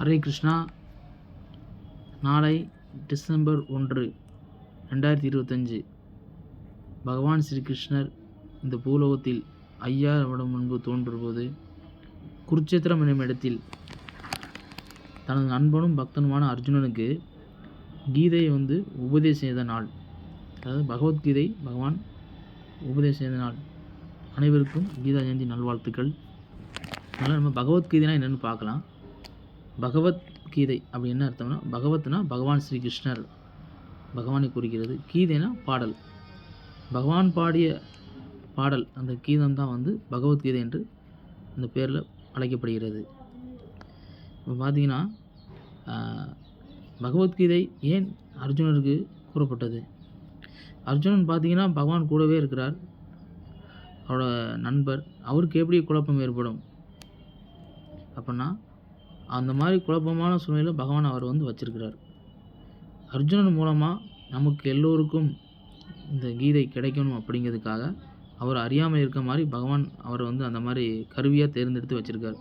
ஹரே கிருஷ்ணா. நாளை டிசம்பர் ஒன்று ரெண்டாயிரத்தி இருபத்தஞ்சு. பகவான் ஸ்ரீ கிருஷ்ணர் இந்த பூலோகத்தில் ஐயாயிரம் வருடம் முன்பு தோன்றும்போது குருச்சேத்திரம் என்னும் இடத்தில் தனது நண்பனும் பக்தனுமான அர்ஜுனனுக்கு கீதையை வந்து உபதேசம் செய்த நாள். அதாவது பகவத்கீதை பகவான் உபதேசம் செய்த நாள். அனைவருக்கும் கீதா ஜெயந்தி நல்வாழ்த்துக்கள். அதனால் நம்ம பகவத்கீதைனா என்னென்னு பார்க்கலாம். பகவத்கீதை அப்படி என்ன அர்த்தம்னா பகவத்னா பகவான் ஸ்ரீ கிருஷ்ணர் பகவானை குறிக்கிறது. கீதைனா பாடல். பகவான் பாடிய பாடல் அந்த கீதம் தான் வந்து பகவத்கீதை என்று அந்த பேரில் அழைக்கப்படுகிறது. இப்போ பார்த்தீங்கன்னா பகவத்கீதை ஏன் அர்ஜுனருக்கு கூறப்பட்டது? அர்ஜுனன் பார்த்தீங்கன்னா பகவான் கூடவே இருக்கிறார். அவரோட நண்பர். அவருக்கு எப்படி குழப்பம் ஏற்படும்? அப்படின்னா அந்த மாதிரி குழப்பமான சூழ்நிலையில் பகவான் அவர் வந்து வச்சிருக்கிறார். அர்ஜுனன் மூலமாக நமக்கு எல்லோருக்கும் இந்த கீதை கிடைக்கணும் அப்படிங்கிறதுக்காக அவர் அறியாமல் இருக்க மாதிரி பகவான் அவரை வந்து அந்த மாதிரி கருவியாக தேர்ந்தெடுத்து வச்சுருக்கார்.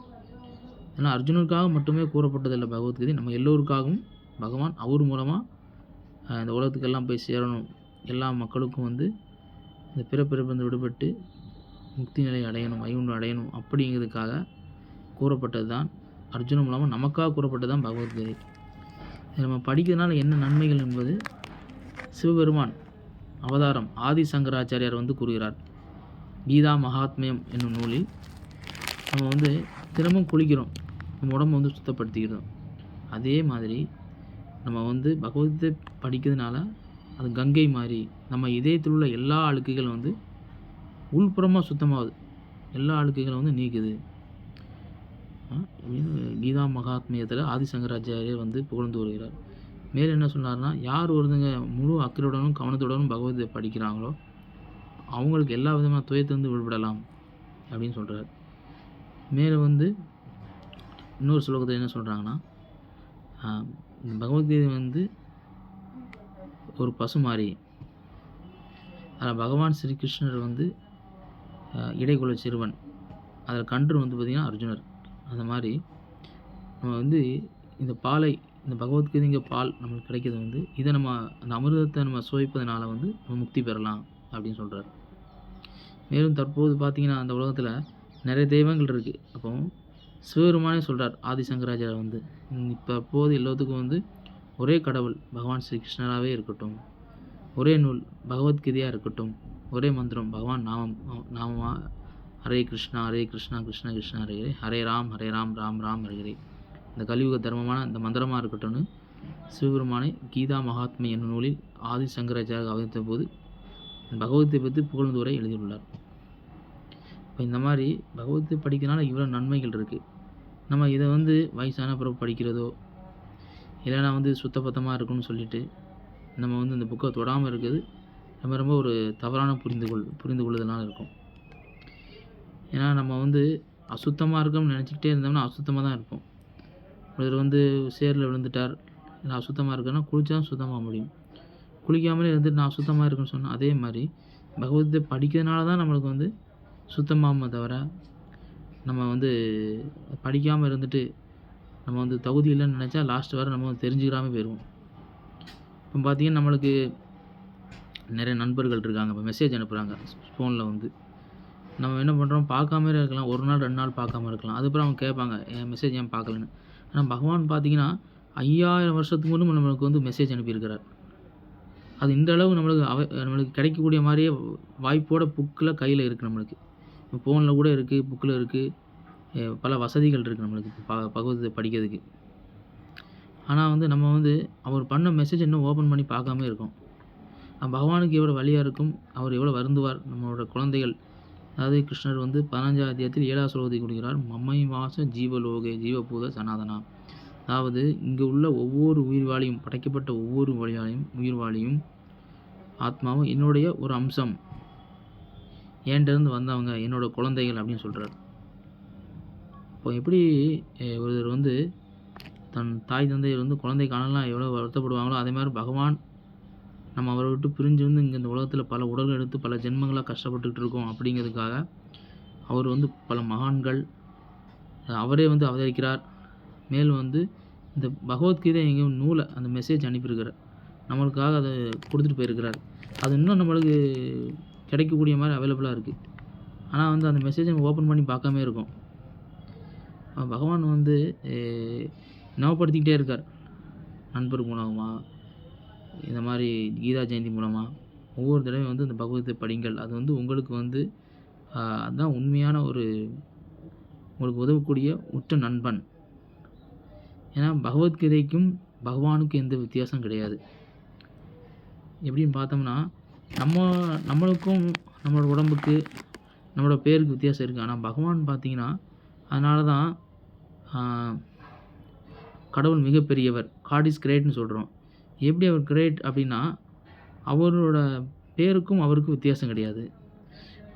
ஏன்னா அர்ஜுனனுக்காக மட்டுமே கூறப்பட்டதில்லை பகவத்கீதை. நம்ம எல்லோருக்காகவும் பகவான் அவர் மூலமாக இந்த உலகத்துக்கெல்லாம் போய் சேரணும். எல்லா மக்களுக்கும் வந்து இந்த பிறப்பிறப்பிருந்து விடுபட்டு முக்தி நிலை அடையணும் வைகுண்டம் அடையணும் அப்படிங்கிறதுக்காக கூறப்பட்டது தான் அர்ஜுனன் மூலமாக நமக்காக கூறப்பட்டது தான் பகவத்கீதை இதை நம்ம படிக்கிறதுனால என்ன நன்மைகள் என்பது சிவபெருமான் அவதாரம் ஆதி சங்கராச்சாரியார் வந்து கூறுகிறார். கீதா மகாத்மியம் என்னும் நூலில் நம்ம வந்து தினமும் குளிக்கிறோம். நம்ம உடம்பு வந்து சுத்தப்படுத்திக்கிறோம். அதே மாதிரி நம்ம வந்து பகவத்கீதை படிக்கிறதுனால அது கங்கை மாதிரி நம்ம இதயத்தில் உள்ள எல்லா அழுக்குகளும் வந்து உள்புறமாக சுத்தமாகுது. எல்லா அழுக்குகளும் வந்து நீக்குது. கீதா மகாத்மியத்தில் ஆதிசங்கராச்சாரியர் வந்து புகழ்ந்து வருகிறார். மேலும் என்ன சொன்னார்னா யார் ஒருத்தங்க முழு அக்கறையுடனும் கவனத்துடனும் பகவதை படிக்கிறாங்களோ அவங்களுக்கு எல்லா விதமான துயத்திலிருந்து விடுபடலாம் அப்படின்னு சொல்கிறார் மேலே வந்து இன்னொரு ஸ்லோகத்தில் என்ன சொல்கிறாங்கன்னா பகவத்கீதை வந்து ஒரு பசு அதில் பகவான் ஸ்ரீ கிருஷ்ணர் வந்து ஆஹ், இடைக்குள்ள சிறுவன். அதில் கன்று வந்து பார்த்திங்கன்னா அர்ஜுனர். அந்த மாதிரி நம்ம வந்து இந்த பாலை இந்த பகவத்கீதைங்க பால் நம்மளுக்கு கிடைக்கிறது வந்து இதை நம்ம அந்த அமிர்தத்தை நம்ம சுவைப்பதனால வந்து நம்ம முக்தி பெறலாம் அப்படின்னு சொல்கிறார் மேலும் தற்போது பார்த்திங்கன்னா அந்த உலகத்தில் நிறைய தெய்வங்கள் இருக்குது அப்போ சிவபெருமானே சொல்கிறார் ஆதிசங்கராச்சாரியர் வந்து இப்போ அப்போது எல்லாத்துக்கும் வந்து ஒரே கடவுள் பகவான் ஸ்ரீ கிருஷ்ணராகவே இருக்கட்டும். ஒரே நூல் பகவத்கீதையாக இருக்கட்டும். ஒரே மந்திரம் பகவான் நாமம் நாமமாக ஹரே கிருஷ்ணா ஹரே கிருஷ்ணா கிருஷ்ண கிருஷ்ணா ஹரே ஹரே. ஹரே ராம் ஹரே ராம் ராம் ராம் ஹரே ஹரே. இந்த கலியுக தர்மமான இந்த மந்திரமாக இருக்கட்டும்னு சிவபெருமானை கீதா மகாத்மை என்னும் நூலில் ஆதி சங்கராச்சாரியர் அவதரித்த போது பகவத்தை பற்றி புகழ்ந்து உரை எழுதியுள்ளார். இப்போ இந்த மாதிரி பகவத்தை படிக்கிறனால இவ்வளோ நன்மைகள் இருக்குது நம்ம இதை வந்து வயசான பிறகு படிக்கிறதோ இல்லைன்னா வந்து சுத்தபத்தமாக இருக்குன்னு சொல்லிட்டு நம்ம வந்து இந்த புக்கை தொடாமல் இருக்குது ரொம்ப ரொம்ப ஒரு தவறான புரிந்து கொள் புரிந்து கொள்ளுதலாக இருக்கும். ஏன்னா நம்ம வந்து அசுத்தமாக இருக்கோம்னு நினச்சிக்கிட்டே இருந்தோம்னா அசுத்தமாக தான் இருப்போம். ஒருத்தர் வந்து சேரில் விழுந்துட்டார். இல்லை அசுத்தமாக இருக்குன்னா குளித்தா தான் சுத்தமாக முடியும். குளிக்காமலே இருந்துட்டு நான் அசுத்தமாக இருக்குன்னு சொன்னால் அதே மாதிரி பகவத்கீதை படிக்கிறதுனால தான் நம்மளுக்கு வந்து சுத்தமாகுமே தவிர நம்ம வந்து படிக்காமல் இருந்துட்டு நம்ம வந்து தகுதி இல்லைன்னு நினச்சா லாஸ்ட் வர நம்ம வந்து தெரிஞ்சுக்கிறாமல் போயிடுவோம் இப்போ பார்த்தீங்கன்னா நம்மளுக்கு நிறைய நண்பர்கள் இருக்காங்க. இப்போ மெசேஜ் அனுப்புகிறாங்க ஃபோனில் வந்து. நம்ம என்ன பண்ணுறோம் பார்க்காமலே இருக்கலாம். ஒரு நாள் ரெண்டு நாள் பார்க்காம இருக்கலாம். அதுக்கப்புறம் அவங்க கேட்பாங்க என் மெசேஜ் ஏன் பார்க்கலன்னு? ஆனால் பகவான் பார்த்தீங்கன்னா ஐயாயிரம் வருஷத்துக்கு முன்னும் நம்மளுக்கு வந்து மெசேஜ் அனுப்பியிருக்கிறார். அது இந்த அளவு நம்மளுக்கு அவ நம்மளுக்கு கிடைக்கக்கூடிய மாதிரியே வாய்ப்போட புக்கில் கையில் இருக்குது நம்மளுக்கு. இப்போ ஃபோனில் கூட இருக்குது புக்கில் இருக்குது பல வசதிகள் இருக்குது நம்மளுக்கு ப பகவத்கீதை படிக்கிறதுக்கு. ஆனால் வந்து நம்ம வந்து அவர் பண்ண மெசேஜ் இன்னும் ஓப்பன் பண்ணி பார்க்காம இருக்கோம். பகவானுக்கு எவ்வளோ வழியாக இருக்கும் அவர் எவ்வளோ வருந்துவார் நம்மளோட குழந்தைகள். அதாவது கிருஷ்ணர் வந்து பதினஞ்சாம் அத்தியாயத்தில் ஏழாவது ஸ்லோகத்தை கொடுக்கிறார் மம்மை வாச ஜீவலோகே ஜீவபூத சனாதனா. அதாவது இங்கே உள்ள ஒவ்வொரு உயிர்வாளியும் படைக்கப்பட்ட ஒவ்வொரு வழியாலையும் உயிர்வாளியும் ஆத்மாவும் என்னுடைய ஒரு அம்சம். ஏன்டருந்து வந்தவங்க என்னோட குழந்தைகள் அப்படின்னு சொல்கிறார் இப்போ எப்படி ஒருத்தர் வந்து தன் தாய் தந்தையர் வந்து குழந்தை காணலாம் எவ்வளோ வருத்தப்படுவாங்களோ அதே மாதிரி பகவான் நம்ம அவரை விட்டு பிரிஞ்சு வந்து இங்கே இந்த உலகத்தில் பல உடல்கள் எடுத்து பல ஜென்மங்களாக கஷ்டப்பட்டுக்கிட்டு இருக்கோம் அப்படிங்கிறதுக்காக அவர் வந்து பல மகான்கள் அவரே வந்து அவதரிக்கிறார். மேலும் வந்து இந்த பகவத்கீதை எங்கேயோ நூலை அந்த மெசேஜ் அனுப்பியிருக்கிறார். நம்மளுக்காக அதை கொடுத்துட்டு போயிருக்கிறார். அது இன்னும் நம்மளுக்கு கிடைக்கக்கூடிய மாதிரி அவைலபிளாக இருக்குது ஆனால் வந்து அந்த மெசேஜை நம்ம ஓப்பன் பண்ணி பார்க்காம இருக்கோம். பகவான் வந்து ஞாபகப்படுத்திக்கிட்டே இருக்கார். நண்பர் மூலமாக இந்த மாதிரி கீதா ஜெயந்தி மூலமாக ஒவ்வொரு தடவையும் வந்து இந்த பகவத்தை படிங்கள். அது வந்து உங்களுக்கு வந்து அதுதான் உண்மையான ஒரு உங்களுக்கு உதவக்கூடிய உற்ற நண்பன். ஏன்னா பகவத்கீதைக்கும் பகவானுக்கும் எந்த வித்தியாசம் கிடையாது. எப்படின்னு பார்த்தோம்னா நம்ம நம்மளுக்கும் நம்மளோட உடம்புக்கு நம்மளோட பேருக்கு வித்தியாசம் இருக்குது ஆனால் பகவான் பார்த்தீங்கன்னா அதனால தான் கடவுள் மிகப்பெரியவர். காட் இஸ் கிரேட்னு சொல்கிறோம் எப்படி அவர் கிரேட் அப்படின்னா அவரோட பேருக்கும் அவருக்கும் வித்தியாசம் கிடையாது.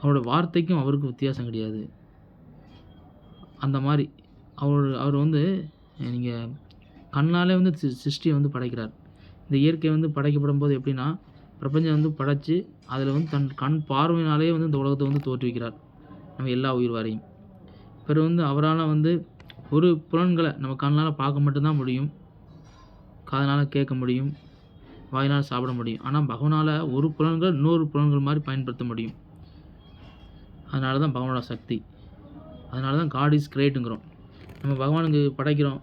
அவரோட வார்த்தைக்கும் அவருக்கும் வித்தியாசம் கிடையாது. அந்த மாதிரி அவர் அவர் வந்து நீங்கள் கண்ணாலே வந்து சி- சிருஷ்டியை வந்து படைக்கிறார். இந்த இயற்கை வந்து படைக்கப்படும் போது எப்படின்னா பிரபஞ்சம் வந்து படைச்சு அதில் வந்து தன் கண் பார்வையினாலே வந்து இந்த உலகத்தை வந்து தோற்றுவிக்கிறார் நம்ம எல்லா உயிர் வரையும். பிறகு வந்து அவரால் வந்து ஒரு புலன்களை நம்ம கண்ணால் பார்க்க மட்டும்தான் முடியும். காதனால் கேட்க முடியும் வாயினால் சாப்பிட முடியும். ஆனால் பகவானால் ஒரு புலன்கள் இன்னொரு புலன்கள் மாதிரி பயன்படுத்த முடியும். அதனால தான் பகவானோட சக்தி. அதனால தான் காட் இஸ் கிரேட்டுங்கிறோம் நம்ம பகவானுக்கு படைக்கிறோம்.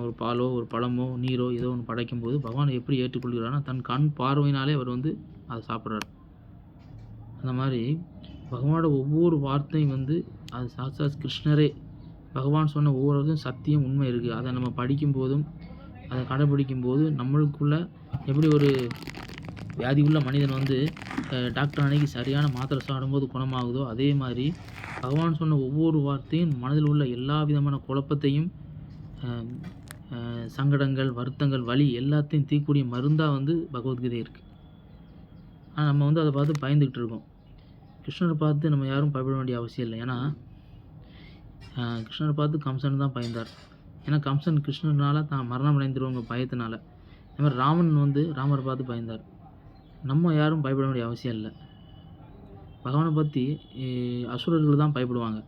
ஒரு பாலோ ஒரு பழமோ நீரோ ஏதோ ஒன்று படைக்கும்போது பகவான் எப்படி ஏற்றுக்கொள்கிறார்னா தன் கண் பார்வையினாலே அவர் வந்து அதை சாப்பிட்றாரு. அந்த மாதிரி பகவானோட ஒவ்வொரு வார்த்தையும் வந்து அது சாட்சாத் கிருஷ்ணரே பகவான் சொன்ன ஒவ்வொரு சத்தியம் உண்மை இருக்குது அதை நம்ம படிக்கும் போதும் அதை கடைபிடிக்கும் போது நம்மளுக்குள்ள எப்படி ஒரு வியாதி உள்ள மனிதன் வந்து டாக்டர் அன்னைக்கு சரியான மாத்திரை சாப்பிடும்போது குணமாகுதோ அதே மாதிரி பகவான் சொன்ன ஒவ்வொரு வார்த்தையும் மனதில் உள்ள எல்லா விதமான குழப்பத்தையும் சங்கடங்கள் வருத்தங்கள் வலி எல்லாத்தையும் தீக்கூடிய மருந்தாக வந்து பகவத்கீதை இருக்குது ஆனால் நம்ம வந்து அதை பார்த்து பயந்துக்கிட்டு இருக்கோம். கிருஷ்ணரை பார்த்து நம்ம யாரும் பயப்பட வேண்டிய அவசியம் இல்லை. ஏன்னா கிருஷ்ணரை பார்த்து கம்சன் தான் பயந்தார். ஏன்னா கம்சன் கிருஷ்ணனால் தான் மரணம் அடைந்துருவங்க பயத்தினால. இது மாதிரி ராமன் வந்து ராமரை பார்த்து பயந்தார். நம்ம யாரும் பயப்பட வேண்டிய அவசியம் இல்லை. பகவானை பற்றி அசுரர்கள் தான் பயப்படுவாங்க.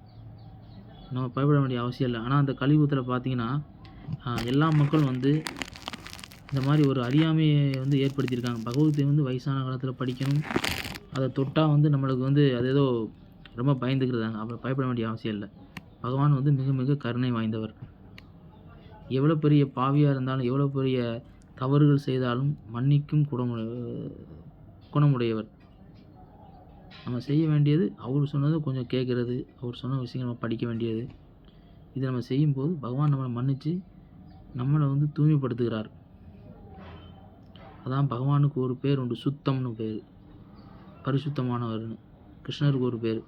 நம்ம பயப்பட வேண்டிய அவசியம் இல்லை. ஆனால் அந்த கலியுகத்தில் பார்த்தீங்கன்னா எல்லா மக்களும் வந்து இந்த மாதிரி ஒரு அறியாமையை வந்து ஏற்படுத்தியிருக்காங்க. பகவத்தை வந்து வயசான காலத்தில் படிக்கணும். அதை தொட்டால் வந்து நம்மளுக்கு வந்து அது ஏதோ ரொம்ப பயந்துக்கிறதாங்க. அப்புறம் பயப்பட வேண்டிய அவசியம் இல்லை. பகவான் வந்து மிக மிக கருணை வாய்ந்தவர். எவ்வளோ பெரிய பாவியாக இருந்தாலும் எவ்வளோ பெரிய தவறுகள் செய்தாலும் மன்னிக்கும் குணமு குணமுடையவர். நம்ம செய்ய வேண்டியது அவர் சொன்னதை கொஞ்சம் கேட்குறது அவர் சொன்ன விஷயங்கள் நம்ம படிக்க வேண்டியது. இதை நம்ம செய்யும்போது பகவான் நம்மளை மன்னித்து நம்மளை வந்து தூய்மைப்படுத்துகிறார். அதான் பகவானுக்கு ஒரு பேர் உண்டு சுத்தம்னு பேர். பரிசுத்தமானவர்னு. கிருஷ்ணருக்கு ஒரு பேர்.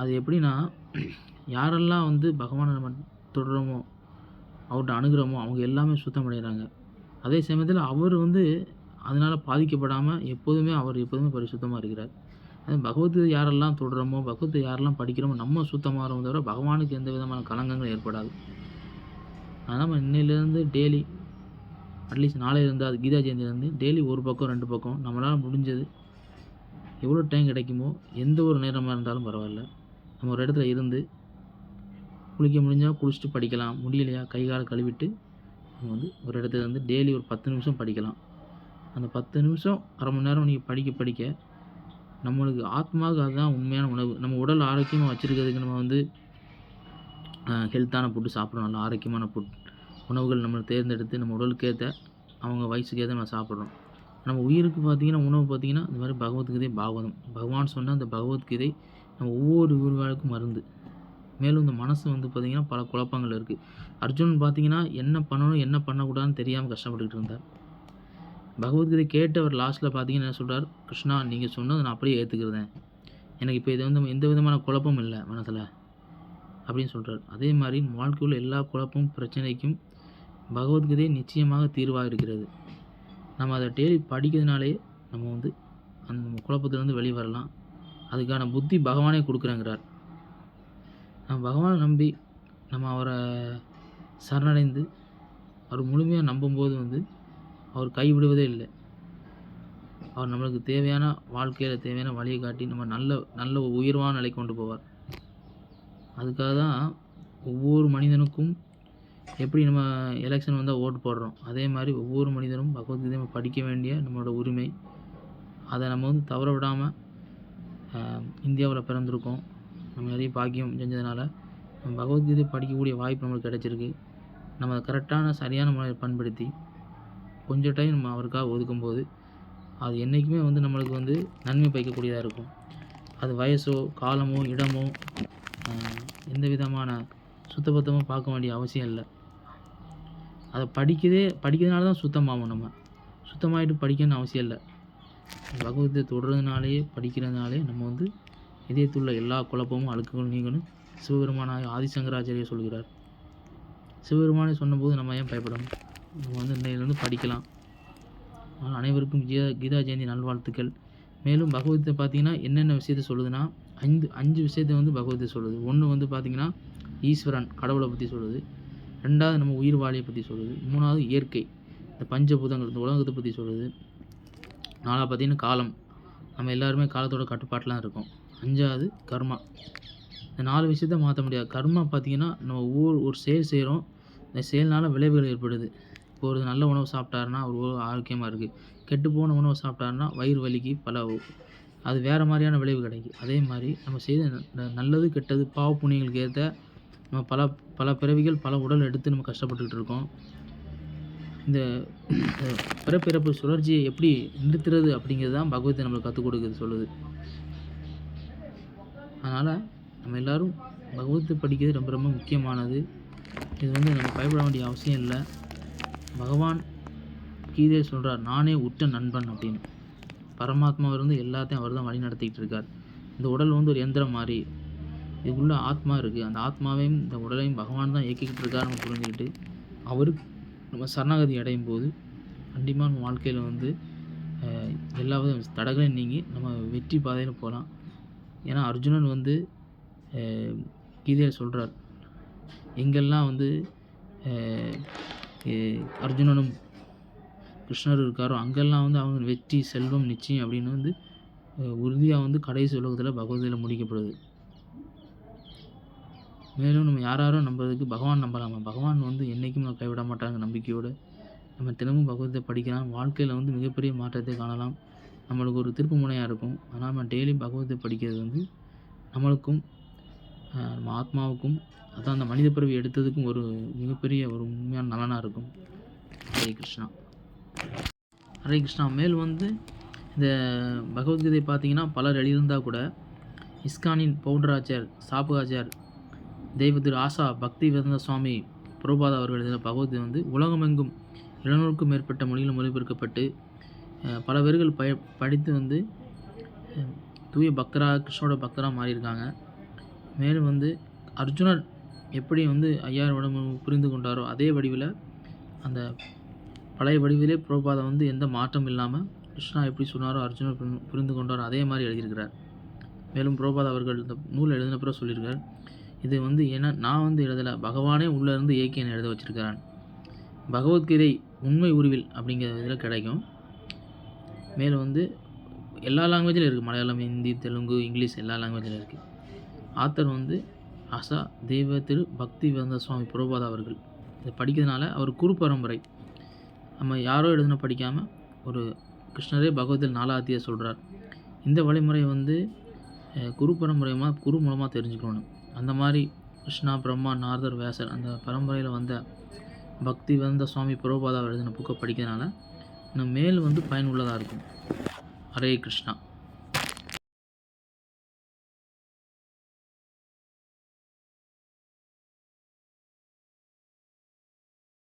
அது எப்படின்னா யாரெல்லாம் வந்து பகவானை நம்ம தொடுறோமோ அவர்கிட்ட அணுகிறோமோ அவங்க எல்லாமே சுத்தம் அடைகிறாங்க அதே சமயத்தில் அவர் வந்து அதனால் பாதிக்கப்படாமல் எப்போதுமே அவர் எப்போதுமே பரிசுத்தமாக இருக்கிறார். அது பகவத்து யாரெல்லாம் தொடுறோமோ பகவத்து யாரெல்லாம் படிக்கிறோமோ நம்ம சுத்தமாகிறோம் தவிர பகவானுக்கு எந்த விதமான கலங்கங்களும் ஏற்படாது. அதனால் நம்ம இன்னையிலேருந்து டெய்லி அட்லீஸ்ட் நாளையிலேருந்து அது கீதா ஜெயந்திலேருந்து டெய்லி ஒரு பக்கம் ரெண்டு பக்கம் நம்மளால் முடிஞ்சது எவ்வளோ டைம் கிடைக்குமோ எந்த ஒரு நேரமாக இருந்தாலும் பரவாயில்ல. நம்ம ஒரு இடத்துல இருந்து குளிக்க முடிஞ்சால் குளிச்சுட்டு படிக்கலாம். முடியலையா கை கால் கழுவிட்டு நம்ம வந்து ஒரு இடத்துல இருந்து டெய்லி ஒரு பத்து நிமிஷம் படிக்கலாம். அந்த பத்து நிமிஷம் அரை மணி நேரம் நீங்கள் படிக்க படிக்க நம்மளுக்கு ஆத்மாவுக்கு அதுதான் உண்மையான உணவு. நம்ம உடல் ஆரோக்கியமாக வச்சுருக்கிறதுக்கு நம்ம வந்து ஹெல்த்தான ஃபுட்டு சாப்பிட்றோம் நல்ல ஆரோக்கியமான ஃபுட் உணவுகள் நம்ம தேர்ந்தெடுத்து நம்ம உடலுக்கு ஏற்ற அவங்க வயசுக்கு ஏற்ற நம்ம சாப்பிட்றோம் நம்ம உயிருக்கு பார்த்தீங்கன்னா உணவு பார்த்தீங்கன்னா இந்த மாதிரி பகவத்கீதை பாகவதம். பகவான் சொன்னால் அந்த பகவத்கீதை ஒவ்வொரு உயிர்வாழ்க்கும் மருந்து. மேலும் இந்த மனசு வந்து பார்த்திங்கன்னா பல குழப்பங்கள் இருக்குது அர்ஜுன் பார்த்திங்கன்னா என்ன பண்ணணும் என்ன பண்ணக்கூடாதுன்னு தெரியாமல் கஷ்டப்பட்டுக்கிட்டு இருந்தார். பகவத்கீதை கேட்டவர் லாஸ்ட்டில் பார்த்தீங்கன்னா என்ன சொல்கிறார் கிருஷ்ணா நீங்கள் சொன்னது நான் அப்படியே ஏற்றுக்கிறதேன் எனக்கு இப்போ இது வந்து எந்த விதமான குழப்பமும் இல்லை மனசில். அப்படின்னு சொல்கிறார் அதே மாதிரி வாழ்க்கையில் எல்லா குழப்பமும் பிரச்சனைக்கும் பகவத்கீதை நிச்சயமாக தீர்வாக இருக்கிறது. நம்ம அதை டெய்லி படிக்கிறதுனாலே நம்ம வந்து அந்த குழப்பத்திலேருந்து வெளியே வரலாம் அதுக்கான புத்தி பகவானே கொடுக்குறேங்கிறார். நம்ம பகவானை நம்பி நம்ம அவரை சரணடைந்து அவர் முழுமையாக நம்பும்போது வந்து அவர் கைவிடுவதே இல்லை. அவர் நம்மளுக்கு தேவையான வாழ்க்கையில் தேவையான வழியை காட்டி நம்ம நல்ல நல்ல உயர்வான நிலை கொண்டு போவார். அதுக்காக தான் ஒவ்வொரு மனிதனுக்கும் எப்படி நம்ம எலெக்ஷன் வந்தால் ஓட்டு போடுறோம்? அதே மாதிரி ஒவ்வொரு மனிதனும் பகவத்கீதையை படிக்க வேண்டிய நம்மளோட உரிமை. அதை நம்ம வந்து தவற விடாமல் இந்தியாவில் பிறந்திருக்கோம். நம்ம நிறைய பாக்கியம் செஞ்சதுனால நம்ம பகவத்கீதை படிக்கக்கூடிய வாய்ப்பு நம்மளுக்கு கிடச்சிருக்கு. நம்ம அதை கரெக்டான சரியான முறையில் பயன்படுத்தி கொஞ்சம் டைம் நம்ம அவருக்காக ஒதுக்கும்போது அது என்றைக்குமே வந்து நம்மளுக்கு வந்து நன்மை பயக்கக்கூடியதாக இருக்கும். அது வயசோ காலமோ இடமோ எந்த விதமான சுத்தபத்தமோ பார்க்க வேண்டிய அவசியம் இல்லை. அதை படிக்கதே படிக்கிறதுனால தான் சுத்தமாகும் நம்ம. சுத்தமாகிட்டு படிக்கணும்னு அவசியம் இல்லை. பகவத்கீதை தொடர்றதுனாலேயே படிக்கிறதுனாலே நம்ம வந்து இதயத்துள்ள எல்லா குழப்பமும் அழுக்குகளும் நீங்கணும். சிவபெருமானாய ஆதிசங்கராச்சாரியர் சொல்கிறார். சிவபெருமானை சொன்னபோது நம்ம ஏன் பயப்படணும்? நம்ம வந்து இன்னையிலேருந்து படிக்கலாம். அனைவருக்கும் கீதா கீதா ஜெயந்தி நல்வாழ்த்துக்கள். மேலும் பகவத்கீதை பார்த்தீங்கன்னா என்னென்ன விஷயத்தை சொல்லுதுன்னா ஐந்து அஞ்சு விஷயத்தை வந்து பகவத்கீதை சொல்லுது. ஒன்று வந்து பார்த்திங்கன்னா ஈஸ்வரன் கடவுளை பற்றி சொல்லுது. ரெண்டாவது நம்ம உயிர் வாழியை பற்றி சொல்லுது. மூணாவது இயற்கை இந்த பஞ்சபூதங்கள் இந்த உலகத்தை பற்றி சொல்லுது. நாலாவது பார்த்தீங்கன்னா காலம். நம்ம எல்லாருமே காலத்தோட கட்டுப்பாட்டிலாம் இருக்கோம். அஞ்சாவது கர்மா. இந்த நாலு விஷயத்த மாற்ற முடியாது. கர்மா பார்த்தீங்கன்னா நம்ம ஒவ்வொரு ஒரு செயல் செய்கிறோம் இந்த செயல்னால விளைவுகள் ஏற்படுது. இப்போ ஒரு நல்ல உணவு சாப்பிட்டாருன்னா ஒரு ஆரோக்கியமாக இருக்குது கெட்டு போன உணவு சாப்பிட்டாருன்னா வயிறு வலிக்கு பல அது வேறு மாதிரியான விளைவு கிடைக்கும் அதே மாதிரி நம்ம செய்த நல்லது கெட்டது பாவ புண்ணியங்களுக்கு ஏற்ற நம்ம பல பல பிறவிகள் பல உடல் எடுத்து நம்ம கஷ்டப்பட்டுக்கிட்டு இருக்கோம். இந்த பிறப்பிறப்பு சுழற்சியை எப்படி நிறுத்துறது அப்படிங்கிறது தான் பகவத்தை நம்மளுக்கு கற்றுக் கொடுக்குது சொல்லுது. அதனால் நம்ம எல்லாரும் பகவத்தை படிக்கிறது ரொம்ப ரொம்ப முக்கியமானது. இது வந்து நம்ம பயப்பட வேண்டிய அவசியம் இல்லை. பகவான் கீதையை சொல்கிறார் நானே உற்ற நண்பன் அப்படின்னு. பரமாத்மா வந்து எல்லாத்தையும் அவர் தான் வழி நடத்திக்கிட்டு இருக்கார். இந்த உடல் வந்து ஒரு எந்திரம் மாதிரி. இதுக்குள்ளே ஆத்மா இருக்குது அந்த ஆத்மாவையும் இந்த உடலையும் பகவான் தான் இயக்கிக்கிட்டு இருக்காருன்னு புரிஞ்சுக்கிட்டு அவருக்கு நம்ம சரணாகதி அடையும் போது கண்டிப்பாக நம்ம வாழ்க்கையில் வந்து எல்லா வித தடங்களையும் நீங்கி நம்ம வெற்றி பாதையில் போகலாம். ஏன்னா அர்ஜுனன் வந்து கீதையில் சொல்கிறார் எங்கெல்லாம் வந்து அர்ஜுனனும் கிருஷ்ணர் இருக்காரோ அங்கெல்லாம் வந்து அவங்க வெற்றி செல்வம் நிச்சயம் அப்படின்னு வந்து உறுதியாக வந்து கடைசி உலகத்தில் பகவதில் முடிக்கப்படுது. மேலும் நம்ம யார் நம்புறதுக்கு பகவான் நம்பலாமா பகவான் வந்து என்றைக்கும் நம்ம கைவிட மாட்டாங்க நம்பிக்கையோடு. நம்ம தினமும் பகவத்தை படிக்கலாம். வாழ்க்கையில் வந்து மிகப்பெரிய மாற்றத்தை காணலாம். நம்மளுக்கு ஒரு திருப்பு முனையாக இருக்கும். ஆனால் நம்ம டெய்லி பகவத்தை படிக்கிறது வந்து நம்மளுக்கும் நம்ம ஆத்மாவுக்கும் அதான் அந்த மனித பிறவி எடுத்ததுக்கும் ஒரு மிகப்பெரிய ஒரு உண்மையான நலனாக இருக்கும். ஹரே கிருஷ்ணா. ஹரே கிருஷ்ணா. மேல் வந்து இந்த பகவத்கீதை பார்த்தீங்கன்னா பலர் எழுதியிருந்தால் கூட இஸ்கானின் பவுண்டராச்சார் சாப்புகாச்சார் தெய்வ திரு ஆசா பக்தி வேதந்த சுவாமி பிரபாத அவர்கள் எழுதின பகவதி வந்து உலகமெங்கும் எழுநூறுக்கும் மேற்பட்ட மொழியில் மொழிபெயர்க்கப்பட்டு பல பேர்கள் பய படித்து வந்து தூய பக்தரா கிருஷ்ணோட பக்தராக மாறியிருக்காங்க. மேலும் வந்து அர்ஜுனர் எப்படி வந்து ஐயாயிரம் புரிந்து கொண்டாரோ அதே வடிவில் அந்த பழைய வடிவிலே பிரபாதம் வந்து எந்த மாற்றம் இல்லாமல் கிருஷ்ணா எப்படி சொன்னாரோ அர்ஜுனர் புரிந்து- புரிந்து கொண்டாரோ அதே மாதிரி எழுதியிருக்கிறார். மேலும் பிரபாத் அவர்கள் இந்த நூல் எழுதின சொல்லியிருக்கார் இது வந்து ஏன்னா நான் வந்து எழுதலை. பகவானே உள்ளே இருந்து இயக்கி என்னை எழுத வச்சுருக்கிறான். பகவத்கீதை உண்மை உருவில் அப்படிங்கிற இதில் கிடைக்கும். மேலும் வந்து எல்லா லாங்குவேஜிலும் இருக்குது மலையாளம் ஹிந்தி தெலுங்கு இங்கிலீஷ் எல்லா லாங்குவேஜிலும் இருக்குது ஆத்தர் வந்து அசா தெய்வ திரு பக்தி வேந்த சுவாமி பிரபாத் அவர்கள். இதை படிக்கிறதுனால அவர் குரு பரம்பரை. நம்ம யாரோ எழுதுன படிக்காமல் ஒரு கிருஷ்ணரே பகவத்தில் நாலாத்தியை சொல்கிறார் இந்த வழிமுறை வந்து குரு பரம்பரையமாக குரு மூலமாக தெரிஞ்சுக்கணும். அந்த மாதிரி கிருஷ்ணா பிரம்மா நாரதர் வேசர் அந்த பரம்பரையில் வந்த பக்தி வந்த சுவாமி புரோபாதா எழுதின புக்கை படிக்கிறதுனால இன்னும் மேல் வந்து பயனுள்ளதாக இருக்கும். ஹரே கிருஷ்ணா.